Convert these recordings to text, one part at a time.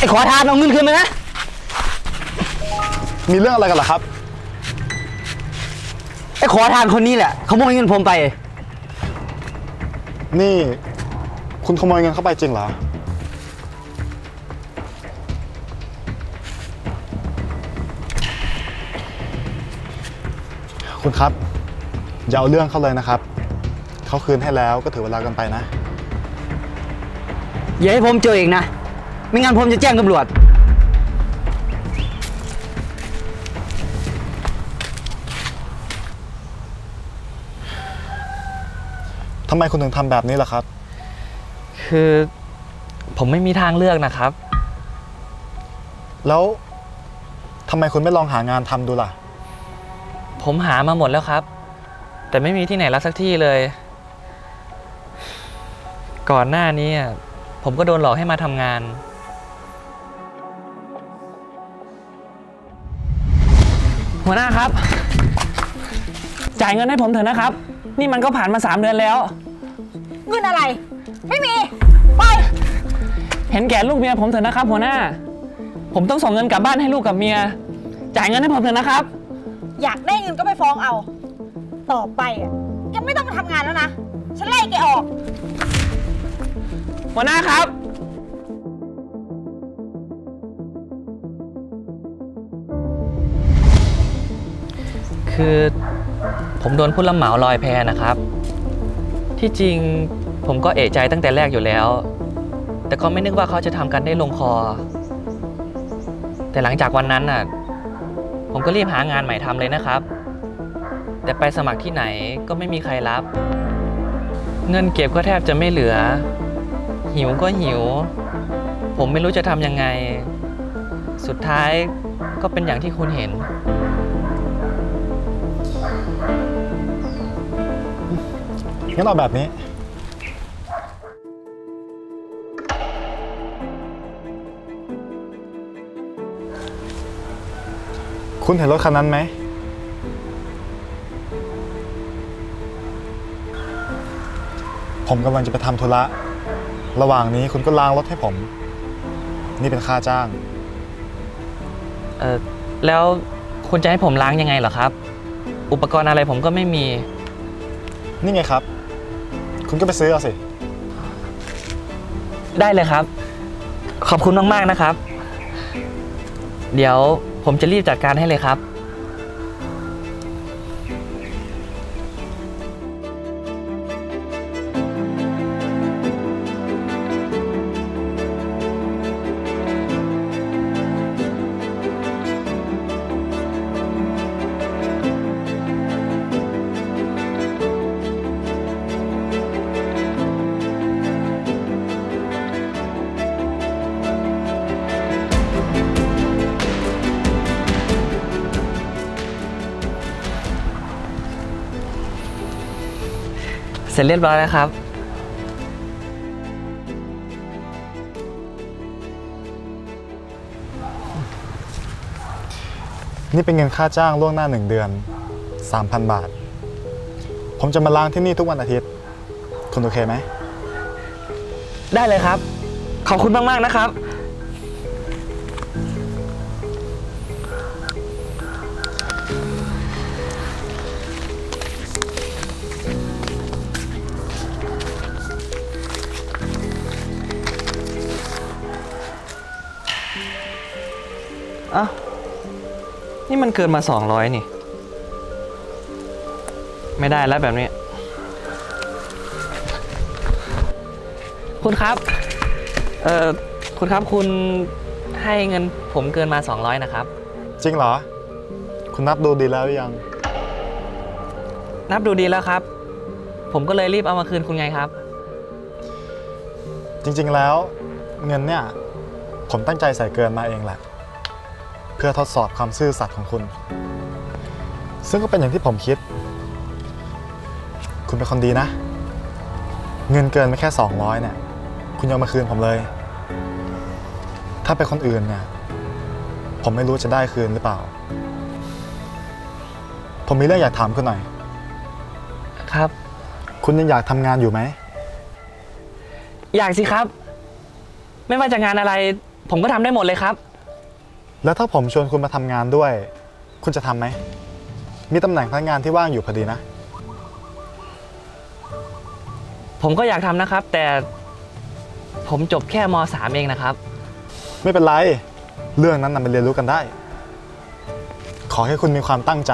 ไอ้ขอทานเอาเงินคืนมานะ มีเรื่องอะไรกันล่ะครับ ไอ้ขอทานคนนี้แหละขโมยเงินผมไป นี่ คุณขโมยเงินเข้าไปจริงเหรอ คุณครับ อย่าเอาเรื่องเขาเลยนะครับ เขาคืนให้แล้วก็ถือเวลากันไปนะ อย่าให้ผมเจออีกนะ ไม่งั้นผมจะแจ้งตำรวจ ทำไมคุณถึงทำแบบนี้ล่ะครับ คือผมไม่มีทางเลือกนะครับ แล้วทำไมคุณไม่ลองหางานทำดูล่ะ ผมหามาหมดแล้วครับ แต่ไม่มีที่ไหนรับสักที่เลย ก่อนหน้านี้อะผมก็โดนหลอกให้มาทำงาน หัวหน้าครับ จ่ายเงินให้ผมเถอะนะครับ นี่มันก็ผ่านมา 3 เดือนแล้ว เงินอะไร ไม่มี ไป เห็นแก่ลูกเมียผมเถอะนะครับ หัวหน้า ผมต้องส่งเงินกลับบ้านให้ลูกกับเมีย จ่ายเงินให้ผมเถอะนะครับ อยากได้เงินก็ไปฟ้องเอา ต่อไปอะแกไม่ต้องมาทำงานแล้วนะ ฉันไล่แกออก หัวหน้าครับ คือ ผมโดนผู้รับเหมาลอยแพนะครับ ที่จริงผมก็เอะใจตั้งแต่แรกอยู่แล้ว แต่ก็ไม่นึกว่าเขาจะทำกันได้ลงคอ แต่หลังจากวันนั้นน่ะ ผมก็รีบหางานใหม่ทำเลยนะครับ แต่ไปสมัครที่ไหนก็ไม่มีใครรับ เงินเก็บก็แทบจะไม่เหลือ หิวก็หิว ผมไม่รู้จะทำยังไง สุดท้ายก็เป็นอย่างที่คุณเห็น งั้นเอาแบบนี้ คุณเห็นรถคันนั้นไหม ผมกำลังจะไปทำธุระ ระหว่างนี้คุณก็ล้างรถให้ผม นี่เป็นค่าจ้าง เออแล้วคุณจะให้ผมล้างยังไงเหรอครับ อุปกรณ์อะไรผมก็ไม่มี นี่ไงครับ คุณก็ไปซื้อเอาสิ ได้เลยครับ ขอบคุณมาก ๆ นะครับ เดี๋ยวผมจะรีบจัดการให้เลยครับ ร็จเรียบร้อยแล้วครับ นี่เป็นเงินค่าจ้างล่วงหน้าหนึ่งเดือน 3,000 บาท ผมจะมาล้างที่นี่ทุกวันอาทิตย์ คุณโอเคไหม ได้เลยครับ ขอบคุณมาก ๆ นะครับ อ้าวนี่มันเกินมา200นี่ ไม่ได้แล้วแบบนี้ คุณครับ เอ่อ คุณครับคุณให้เงินผมเกินมา 200 นะครับ จริงเหรอ คุณนับดูดีแล้วหรือยัง นับดูดีแล้วครับ ผมก็เลยรีบเอามาคืนคุณไงครับ จริงๆแล้วเงินเนี่ย ผมตั้งใจใส่เกินมาเองแหละเพื่อทดสอบความซื่อสัตย์ของคุณ ซึ่งก็เป็นอย่างที่ผมคิด คุณเป็นคนดีนะ เงินเกินไม่แค่ 200เนี่ย คุณยอมมาคืนผมเลย ถ้าเป็นคนอื่นเนี่ย ผมไม่รู้จะได้คืนหรือเปล่า ผมมีเรื่องอยากถามคุณหน่อย ครับ คุณยังอยากทำงานอยู่ไหม อยากสิครับ ไม่ว่าจะงานอะไร ผมก็ทำได้หมดเลยครับ แล้วถ้าผมชวนคุณมาทำงานด้วย คุณจะทำไหม มีตำแหน่งพนักงานที่ว่างอยู่พอดีนะ ผมก็อยากทำนะครับ แต่ผมจบแค่ม .3 เองนะครับ ไม่เป็นไร เรื่องนั้นนำไปเรียนรู้กันได้ ขอให้คุณมีความตั้งใจ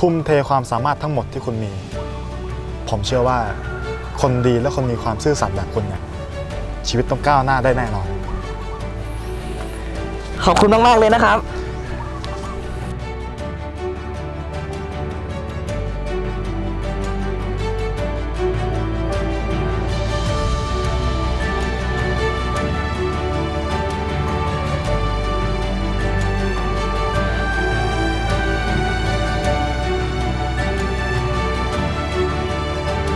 ทุ่มเทความสามารถทั้งหมดที่คุณมี ผมเชื่อว่าคนดีและคนมีความซื่อสัตย์แบบคุณเนี่ยชีวิตต้องก้าวหน้าได้แน่นอน ขอบคุณมาก ๆ เลยนะครับ